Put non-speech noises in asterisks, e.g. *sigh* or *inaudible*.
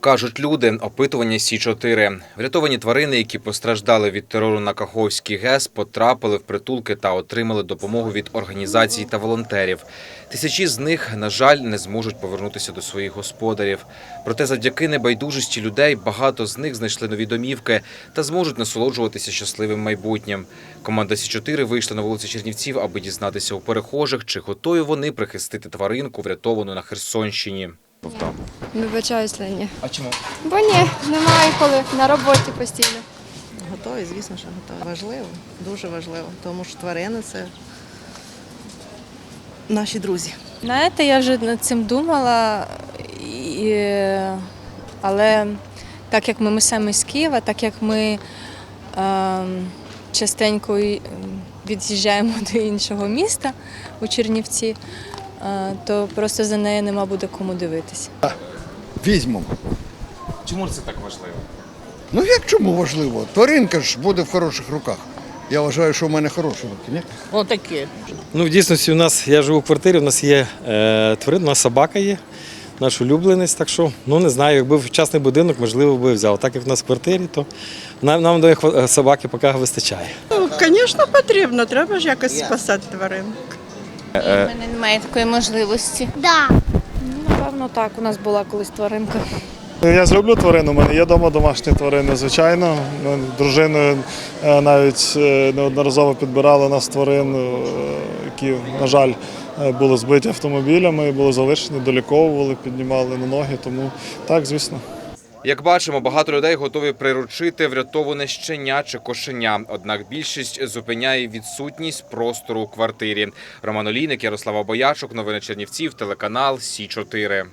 Кажуть люди, опитування Сі 4 Врятовані тварини, які постраждали від терору на Каховський ГЕС, потрапили в притулки та отримали допомогу від організацій та волонтерів. Тисячі з них, на жаль, не зможуть повернутися до своїх господарів. Проте, завдяки небайдужості людей, багато з них знайшли нові домівки та зможуть насолоджуватися щасливим майбутнім. Команда Сі 4 вийшла на вулиці Чернівців, аби дізнатися у перехожих, чи готові вони прихистити тваринку, врятовану на Херсонщині. Вибачаюсь, Лені. А чому? Бо ні, немає коли на роботі постійно. Готові, звісно, що готові. Важливо, дуже важливо, тому що тварини це наші друзі. Знаєте, я вже над цим думала, і, але так як ми, ми самі з Києва, так як ми е, частенько ем, від'їжджаємо *laughs* до іншого міста у Чернівці, то просто за нею нема буде кому дивитися. Візьмемо. Чому це так важливо? Ну як чому важливо? Тваринка ж буде в хороших руках. Я вважаю, що в мене хороші руки, ні? Отакі. Ну, в дійсності, у нас я живу в квартирі, у нас є е, тварин, у нас собака є, наш улюбленець. Так що, ну не знаю, якби в частний будинок, можливо, би взяв. Так як в нас в квартирі, то нам, нам до собаки поки вистачає. Звісно, потрібно. Треба ж якось спасати тварин. У мене немає такої можливості. Напевно, так. У нас була колись тваринка. Ну, Я зроблю тварину, у мене є вдома домашні тварини, звичайно. Ми дружиною е, навіть е, неодноразово підбирали нас тварин, е, які, на жаль, е, були збиті автомобілями, були залишені, доліковували, піднімали на ноги. Тому так, звісно. Як бачимо, багато людей готові приручити врятоване щеня чи кошеня. Однак більшість зупиняє відсутність простору у квартирі. Роман Олійник, Ярослава Боячук, новини Чернівців, телеканал Сі 4